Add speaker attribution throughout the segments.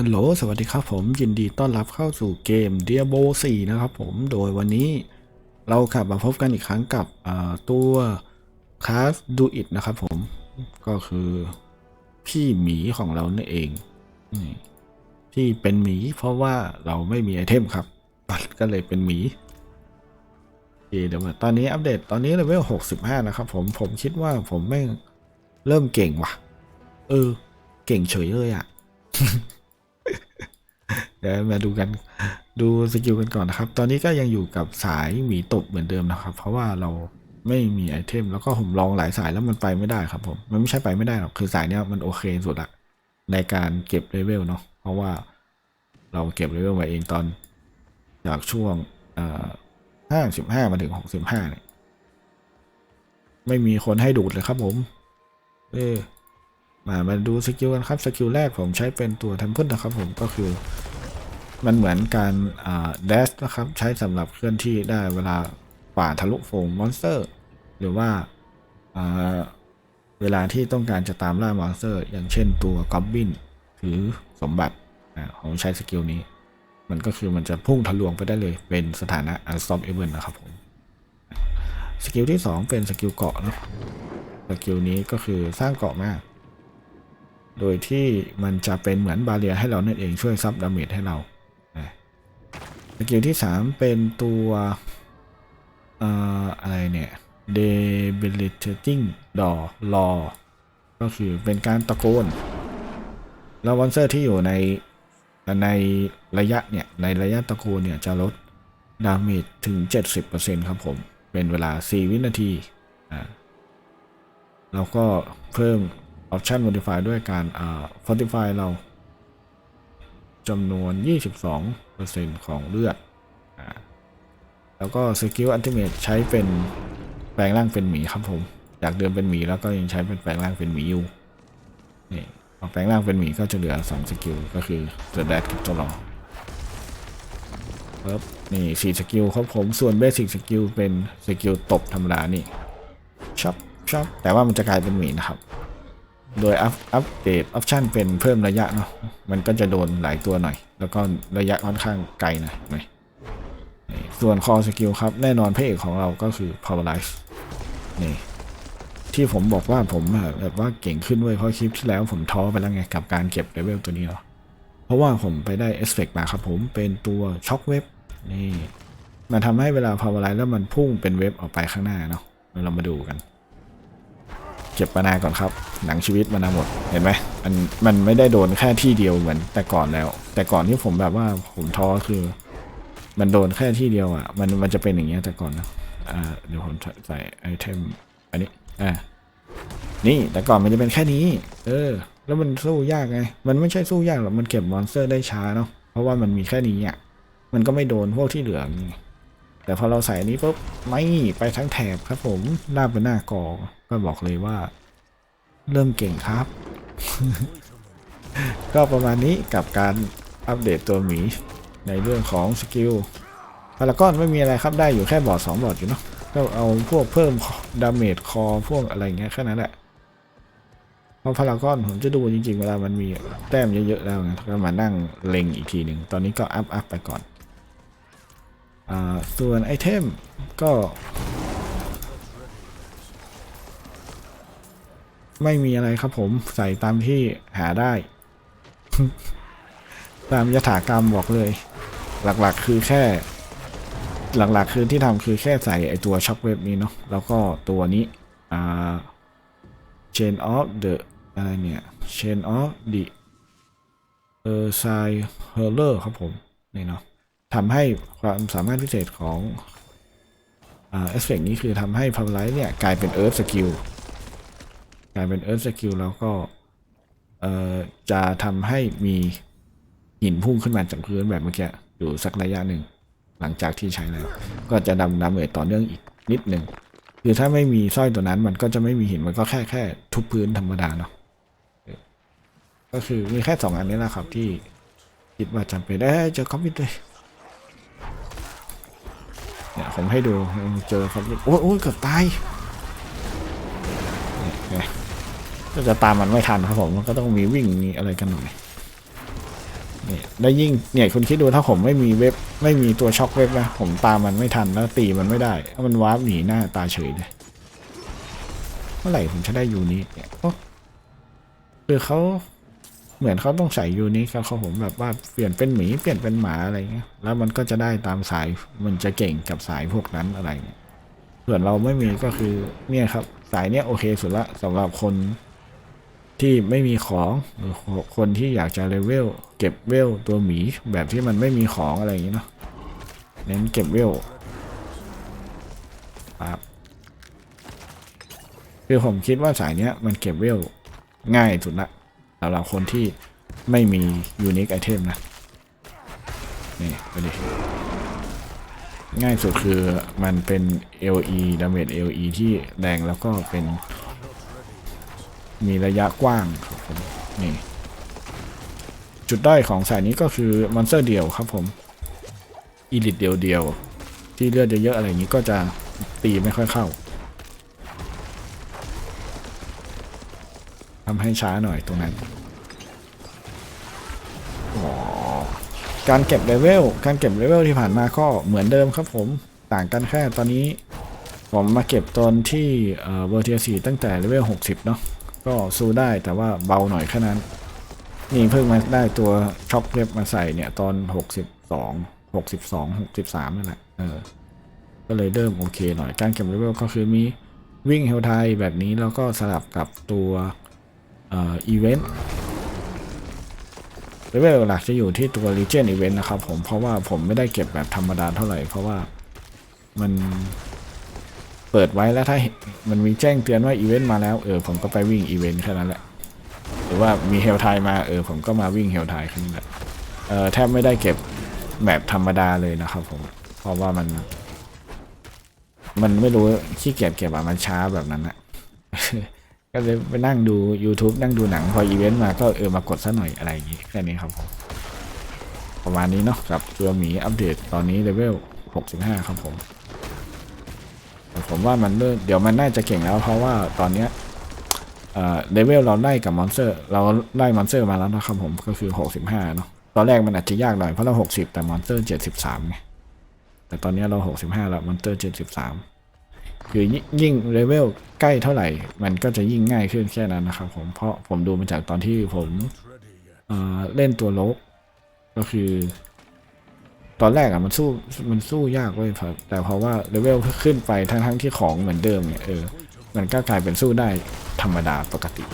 Speaker 1: ฮัลโหล สวัสดีครับผมยินดีต้อนรับเข้าสู่เกม Diablo 4 นะครับผม โดยวันนี้เรากลับมาพบกันอีกครั้งกับตัวคาสดูอิ t นะครับผม ก็คือพี่หมีของเรานั่นเองที่เป็นหมีเพราะว่าเราไม่มีไอเทมครับปัดก็เลยเป็นหมีโอเคเดี๋ยวมาตอนนี้อัปเดตตอนนี้เลเวล65 นะครับผม ผมคิดว่าผมไม่งเริ่มเก่งว่ะ เออ เก่งเฉยเลยอะ่ะ เดี๋ยวมาดูกันดูสกิลกันก่อนนะครับ ตอนนี้ก็ยังอยู่กับสายหมีตบเหมือนเดิมนะครับ เพราะว่าเราไม่มีไอเทม แล้วก็ผมลองหลายสายแล้วมันไปไม่ได้ครับผม มันไม่ใช่ไปไม่ได้หรอก คือสายเนี้ยมันโอเคสุดละในการเก็บเลเวลเนาะ เพราะว่าเราเก็บเลเวลมาเองตอนจากช่วงห้าสิบห้ามาถึงหกสิบห้าเนี่ย ไม่มีคนให้ดูดเลยครับผม เออมามาดูสกิลกันครับ สกิลแรกผมใช้เป็นตัวเทมเพิลนะครับผม ก็คือ มันเหมือนการเดสนะครับ ใช้สำหรับเคลื่อนที่ได้เวลาป่าทะลุโฟงมอนสเตอร์ หรือว่าอ่าเวลาที่ต้องการจะตามล่ามอนสเตอร์ อย่างเช่นตัวกอบบินหรือสมบัติขอ่าผมใช้สกิลนี้ มันก็คือมันจะพุ่งทะลวงไปได้เลยเป็นสถานะ unstoppable นะครับผมสกิลที่ 2 เป็นสกิลเกาะนะสกิลนี้ก็คือสร้างเกาะมาก โดยที่มันจะเป็นเหมือนบาเรียให้เรานั่นเองช่วยซับดาเมจให้เรา สกิลที่ 3 เป็นตัวเอ่ออะไรเนี่ย debilitating door law ก็คือเป็นการตะโกน แล้ววอนเซอร์ที่อยู่ในในระยะเนี่ย ในระยะตะโกนเนี่ยจะลดดาเมจถึง 70%ครับผม เป็นเวลา 4 วินาทีอ่าแล้วก็เพิ่ม Option Modify ด้วยการอ่า Fortify เราจำนวน 22 ของเลือดอแล้วก็สกิลอัลติเม e ใช้เป็นแปลงร่างเป็นหมีครับผมจากเดิมเป็นหมีแล้วก็ยังใช้เป็นแปลงร่างเป็นหมีอยู่นี่พอแปลงร่างเป็นหมีก็จะเหลือ2สกิลก็คือ The Dead กับตัวรอครับนี่สี่สกิลครับผมส่วนเบสิ c สกิลเป็นสกิลตบธรรมดานี่ช็อปช็อปแต่ว่ามันจะกลายเป็นหมีนะครับ โดยอัพอัปเดตออปชันเป็นเพิ่มระยะเนาะมันก็จะโดนหลายตัวหน่อย แล้วก็ระยะค่อนข้างไกลหน่อยนี่ส่วนคอสกิลครับ แน่นอนพระเอกของเราก็คือ Paralyze นี่ที่ผมบอกว่าผมแบบว่าเก่งขึ้นเว้ยเพราะคลิปที่แล้วผมท้อไปแล้วไงกับการเก็บเลเวลตัวนี้เนาะเพราะว่าผมไปได้เอฟเฟกมาครับผมเป็นตัวช็อคเว็บนี่มันทำให้เวลา Paralyze แล้วมันพุ่งเป็นเว็บออกไปข้างหน้าเนาะเรามาดูกัน เก็บมานาก่อนครับ หนังชีวิตมานาหมดเห็นไหมมันมันไม่ได้โดนแค่ที่เดียวเหมือนแต่ก่อนแล้ว แต่ก่อนที่ผมแบบว่าผมท้อคือ มันโดนแค่ที่เดียวอะ มันมันจะเป็นอย่างเงี้ยแต่ก่อนนะอ่าเดี๋ยวผมใส่ไอเทมอันนี้อ่านี่แต่ก่อนมันจะเป็นแค่นี้ เออ แล้วมันสู้ยากไง มันไม่ใช่สู้ยากหรอกมันเก็บมอนสเตอร์ได้ช้าเนาะเพราะว่ามันมีแค่นี้อะมันก็ไม่โดนพวกที่เหลือไงแต่พอเราใส่นี้ปุ๊บไม่ไปทั้งแถบครับผมหน้าเป็นหน้ากอ ก็บอกเลยว่า เริ่มเก่งครับ ก็ประมาณนี้กับการอัปเดตตัวหมีในเรื่องของสกิลพารากอนไม่มีอะไรครับได้อยู่แค่บอดสองบอดอยู่เนาะก็เอาพวกเพิ่มดาเมจคอพวกอะไรเงี้ยแค่นั้นแหละเพราะพารากอนผมจะดูจริงๆ เวลามันมีแต้มเยอะๆแล้วก็มานั่งเล็งอีกทีหนึ่งตอนนี้ก็อัพอัพไปก่อนอ่าส่วนไอเทมก็ ไม่มีอะไรครับผมใส่ตามที่หาได้ ตามยถากรรมบอกเลย หลักๆคือแค่ หลักๆคือที่ทำคือแค่ใส่ไอตัวช็อคเวฟนี้เนาะแล้วก็ตัวนี้อ่า chain of the อะไรเนี่ย chain of the เออ s i h e r l e r ครับผมนี่เนาะทำให้ความสามารถพิเศษของอ่าเอฟเฟกนี้คือทำให้พาวไลท์เนี่ย กลายเป็นเอิร์ธสกิล กลายเป็นเอิร์ธสกิลแล้วก็เอ่อจะทำให้มีหินพุ่งขึ้นมาจากพื้นแบบเมื่อกี้อยู่สักระยะหนึ่งหลังจากที่ใช้แล้ว ก็จะดำน้ำเหมยต่อเนื่องอีกนิดหนึ่งคือถ้าไม่มีสร้อยตัวนั้นมันก็จะไม่มีหินมันก็แค่แค่ทุบพื้นธรรมดาเนาะก็คือมีแค่สองอันนี้แหละครับที่คิดว่าจำเป็นได้เจอคอมพิวเตอร์เนี่ยผมให้ดูเจอครับโอ้ยโอ้ยเกือบตายเนี่ย ก็จะตามมันไม่ทันครับผมมันก็ต้องมีวิ่งมีอะไรกันหน่อยนี่แล้วยิ่งเนี่ยคุณคิดดูถ้าผมไม่มีเว็บไม่มีตัวช็อคเว็บนะผมตามมันไม่ทันแล้วตีมันไม่ได้มันวาร์ปหนีหน้าตาเฉยเลยเมื่อไหร่ผมจะได้ยูนิคเนี่ยโอ้คือเขาเหมือนเขาต้องใส่ยูนิคแล้วเขาผมแบบว่าเปลี่ยนเป็นหมีเปลี่ยนเป็นหมาอะไรเงี้ยแล้วมันก็จะได้ตามสายมันจะเก่งกับสายพวกนั้นอะไรเงี้ยส่วนเราไม่มีก็คือเนี่ยครับสายเนี้ยโอเคสุดละสำหรับคน ที่ไม่มีของหรือคนที่อยากจะเลเวลเก็บเวลตัวหมีแบบที่มันไม่มีของอะไรอย่างนี้เนาะเน้นเก็บเวลครับคือผมคิดว่าสายเนี้ยมันเก็บเวลง่ายสุดละสำหรับคนที่ไม่มียูนิคไอเทมนะ นี่ไปดิง่ายสุดคือมันเป็น LE ดาเมจ LE ที่แรงแล้วก็เป็น มีระยะกว้างครับผมนี่จุดด้อยของสายนี้ก็คือมอนสเตอร์เดียวครับผมอีลิตเดียวเดียวที่เลือดเยอะๆอะไรอย่างนี้ก็จะตีไม่ค่อยเข้าทำให้ช้าหน่อยตรงนั้นการเก็บเลเวลการเก็บเลเวลที่ผ่านมาก็เหมือนเดิมครับผมต่างกันแค่ตอนนี้ ผมมาเก็บตอนที่เวอร์เทียสีตั้งแต่เลเวล60 เนาะ ก็สู้ได้แต่ว่าเบาหน่อยแค่นั้น นี่เพิ่งมาได้ตัวช็อคเล็บมาใส่เนี่ยตอน 62 62 63นั่นแหละเออก็เลยเริ่มโอเคหน่อยการเก็บเลเวลก็คือมีวิ่งเฮลไทแบบนี้แล้วก็สลับกับตัวเอ่ออีเวนต์เลเวลหลักจะอยู่ที่ตัว Legion Event นะครับผมเพราะว่าผมไม่ได้เก็บแบบธรรมดาเท่าไหร่ เพราะว่ามัน เปิดไว้แล้วถ้ามันมีแจ้งเตือนว่าอีเวนต์มาแล้วเออผมก็ไปวิ่งอีเวนต์แค่นั้นแหละหรือว่ามีเฮลไทมาเออผมก็มาวิ่งเฮลไทแค่นั้นแหละเออแทบไม่ได้เก็บแบบธรรมดาเลยนะครับผมเพราะว่ามัน มันไม่รู้ขี้เกียจเก็บอะมันช้าแบบนั้นอะก็เลยไปนั่งดู YouTube นั่งดูหนังพออีเวนต์มาก็เออมากดซะหน่อยอะไรอย่างงี้แค่นี้ครับผมประมาณนี้เนาะกับตัวหมีอัปเดตตอนนี้เลเวล65 ครับผม ผมว่ามันเดี๋ยวมันน่าจะเก่งแล้ว เพราะว่าตอนเนี้ยเลเวลเราไล่กับมอนสเตอร์ เราไล่มอนสเตอร์มาแล้วนะครับผมก็คือ 65 เนาะตอนแรกมันอาจจะยากหน่อยเพราะเรา 60 แต่มอนสเตอร์ 73ไงแต่ตอนนี้เรา 65 แล้วมอนสเตอร์ 73 คือยิ่งยิ่งเลเวลใกล้เท่าไหร่ มันก็จะยิ่งง่ายขึ้นแค่นั้นนะครับผมเพราะผมดูมาจากตอนที่ผมเล่นตัวลกก็คือ ตอนแรกอะมันสู้มันสู้ยากเว้ยครับแต่เพราะว่าเลเวลขึ้นไปทั้งทั้งที่ของเหมือนเดิมเนี่ยเออมันก็กลายเป็นสู้ได้ธรรมดาปกติ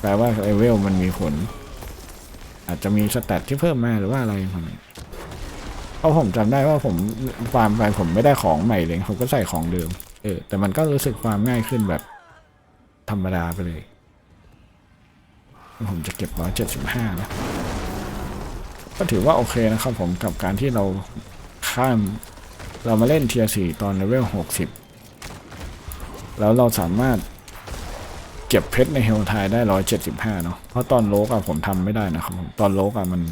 Speaker 1: แปลว่าเลเวลมันมีผล อาจจะมีสแตทที่เพิ่มมาหรือว่าอะไรผมเพราะผมจำได้ว่าผมฟาร์มไปผมไม่ได้ของใหม่เลยผมก็ใส่ของเดิม เออ แต่มันก็รู้สึกฟาร์มง่ายขึ้นแบบ ธรรมดาไปเลย ผมจะเก็บร้อยเจ็ดสิบห้านะ ก็ถือว่าโอเคนะครับผมกับการที่เราข้ามเรามาเล่นเทียสี่ตอนเลเวลหกสิบแล้วเราสามารถเก็บเพชรในเฮลทได้ร้อยเจ็ดสิบห้าเนาะเพราะตอนโลกอะผมทำไม่ได้นะครับผมตอนโลกอะมัน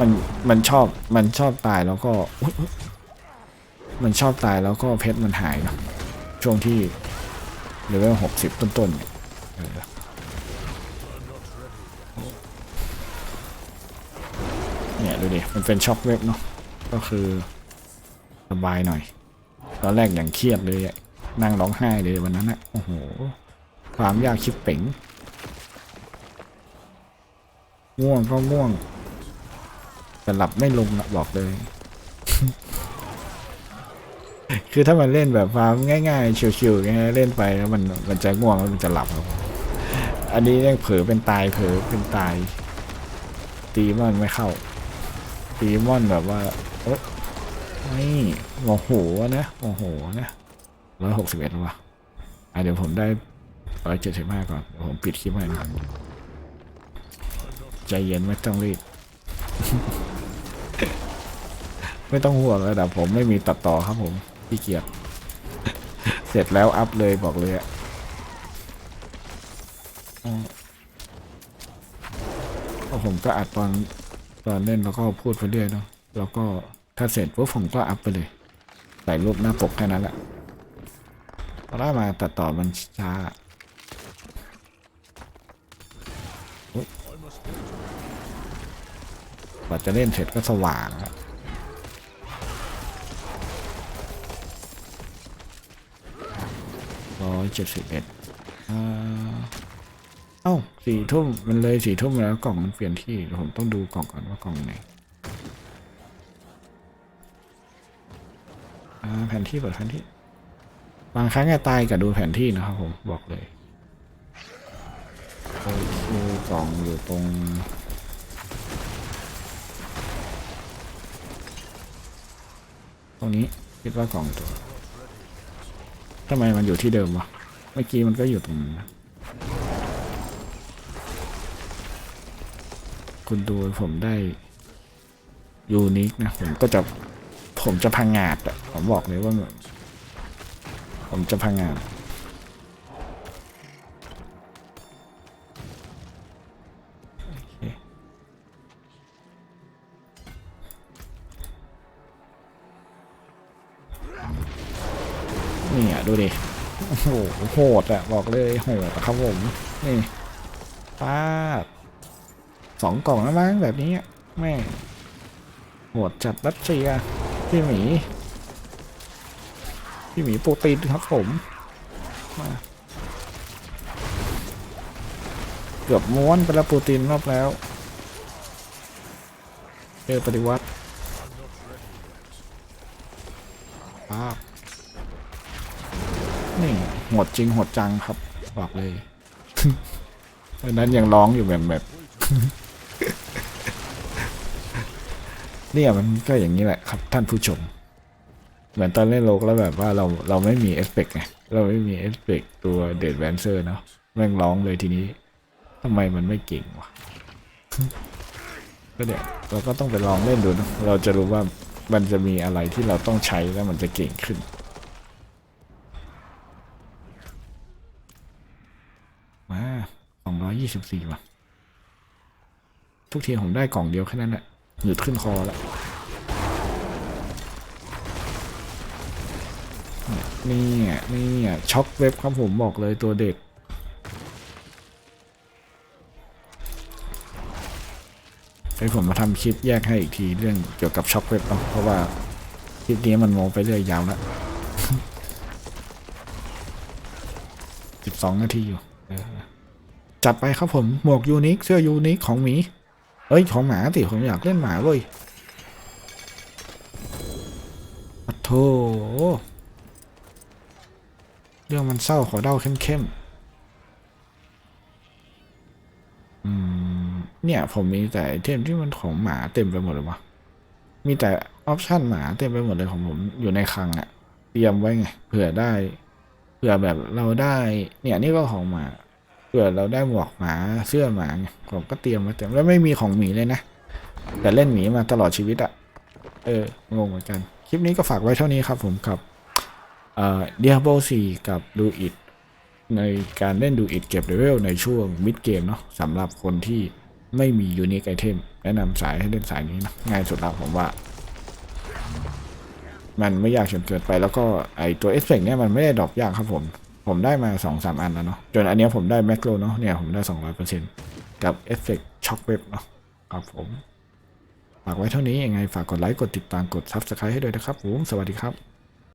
Speaker 1: มันมันชอบมันชอบตายแล้วก็ มันชอบตายแล้วก็เพชรมันหายเนาะช่วงที่เลเวลหกสิบต้นๆเนี่ย เนี่ยดูดิ มันเป็นช็อคเว็บเนาะ ก็คือสบายหน่อย ตอนแรกอย่างเครียดเลยนั่งร้องไห้เลยวันนั้นอะโอ้โห ความยากชิบเป๋งง่วงก็ง่วงแต่หลับไม่ลงนะบอกเลย คือถ้ามันเล่นแบบความง่ายๆชิวๆง่ายเล่นไปแล้วมันมันจะง่วงแล้วมันจะหลับครับอันนี้ยังเผลอเป็นตายเผลอเป็นตาย ตีมันไม่เข้า ตีมอนแบบว่าโอ๊ะนี่โมโหนะโมโหนะร้อยหกสิบเอ็ดว่ะอะเดี๋ยวผมได้ร้อยเจ็ดสิบห้าก่อนผมปิดคลิปให้นะใจเย็นไม่ต้องรีบ ไม่ต้องห่วงระดับผมไม่มีตัดต่อครับผมพี่เกียจเสร็จแล้วอัพเลยบอกเลยอะผมก็อัดตอน ตอนเล่นแล้วก็พูดไปเรื่อยเนาะแล้วก็ถ้าเสร็จปุ๊บผมก็อัพไปเลย ใส่รูปหน้าปกแค่นั้นแหละเพราะถ้มาตัดต่อมันช้ากว่าจะเล่นเสร็จก็สว่างแล้วร้อยเจ็ดสิบเอ็ดอ้า สี่ทุ่มมันเลยสี่ทุ่มแล้วกล่องมันเปลี่ยนที่เดี๋ยวผมต้องดูกล่องก่อนว่ากล่องไหนอ่าแผนที่เปิดแผนที่ บางครั้งจะตายกับดูแผนที่นะครับผมบอกเลยโอเคกล่องอยู่ตรงตรงนี้คิดว่ากล่องตัวทำไมมันอยู่ที่เดิมวะเมื่อกี้มันก็อยู่ตรงนั้น คุณดูผมได้ยูนิคนะ ผมก็จะ ผมจะพังงาดอะผมบอกเลยว่าผมจะพังงาดโอเนี่อะดูดิ โอ้โหโหดอะบอกเลยโหดอะครับผม นี่ป้า สองกล่องแล้วมั้งแบบนี้อะแม่โหดจัดรัสเซียพี่หมีพี่หมีโปรตีนครับผมมาเกือบม้วนไปแล้วโปรตีนรอบแล้วเจอปฏิวัติป้าบนี่หดจริงหดจังครับบอกเลยดังนั้นยังร้องอยู่แบบแบบ เนี่ยมันก็อย่างนี้แหละครับท่านผู้ชม เหมือนตอนเล่นโลกแล้วแบบว่าเราเราไม่มีเอฟเฟกต์ไงเราไม่มีเอฟเฟกต์ตัวเดดแวนเซอร์เนาะแม่งร้องเลยทีนี้ทำไมมันไม่เก่งวะก็เดี๋ยวเราก็ต้องไปลองเล่นดูนะเราจะรู้ว่ามันจะมีอะไรที่เราต้องใช้แล้วมันจะเก่งขึ้นมาสองร้อยยี่สิบสี่ว่ะทุกทีผมได้กล่องเดียวแค่นั้นแหละ หยุดขึ้นคอแล้วนี่นี่ช็อกเว็บครับผมบอกเลยตัวเด็ดให้ผมมาทำคลิปแยกให้อีกทีเรื่องเกี่ยวกับช็อกเว็บเนาะเพราะว่าคลิปนี้มันโมไปเรื่อยยาวแล้วสิบสองนาทีอยู่จัดไปครับผม หมวกยูนิคเสื้อยูนิคของหมี เอ้ยของหมาสิผมอยากเล่นหมาเว้ยปะโถเรื่องมันเศร้าขอเดาเข้มๆอืมเนี่ย ผมมีแต่เทมที่มันของหมาเต็มไปหมดเลยวะมีแต่ออปชั่นหมาเต็มไปหมดเลยของผมอยู่ในคลังอะเตรียมไว้ไงเผื่อได้เผื่อแบบเราได้ เนี่ยนี่ก็ของหมา ผื่อเราได้หมวกหมาเสื้อหมาผมก็เตรียมไว้เต็มแล้วไม่มีของหมีเลยนะ แต่เล่นหมีมาตลอดชีวิตอะเอองงเหมือนกัน คลิปนี้ก็ฝากไว้เท่านี้ครับผมกับเอ่อ Diablo 4กับดูอิดในการเล่นดูอิดเก็บเลเวลในช่วงมิดเกมเนาะสำหรับคนที่ไม่มียูนิคไอเทมแนะนำสายให้เล่นสายนี้นะง่ายสุดแล้วผมว่า มันไม่ยากจนเกินไปแล้วก็ไอตัวเอฟเฟกเนี่ยมันไม่ได้ดรอปยากครับผม ผมได้มา2อสามอันแล้วเนาะจนอันเนี้ยผมได้แมกโลเนาะเนี่ยผมได้ 200%กับเอฟเฟกช็อคเว็บเนาะครับผมฝากไว้เท่านี้ยังไงฝากกดไลค์กดติดตามกด Subscribe ให้ด้วยนะครับผมสวัสดีครับ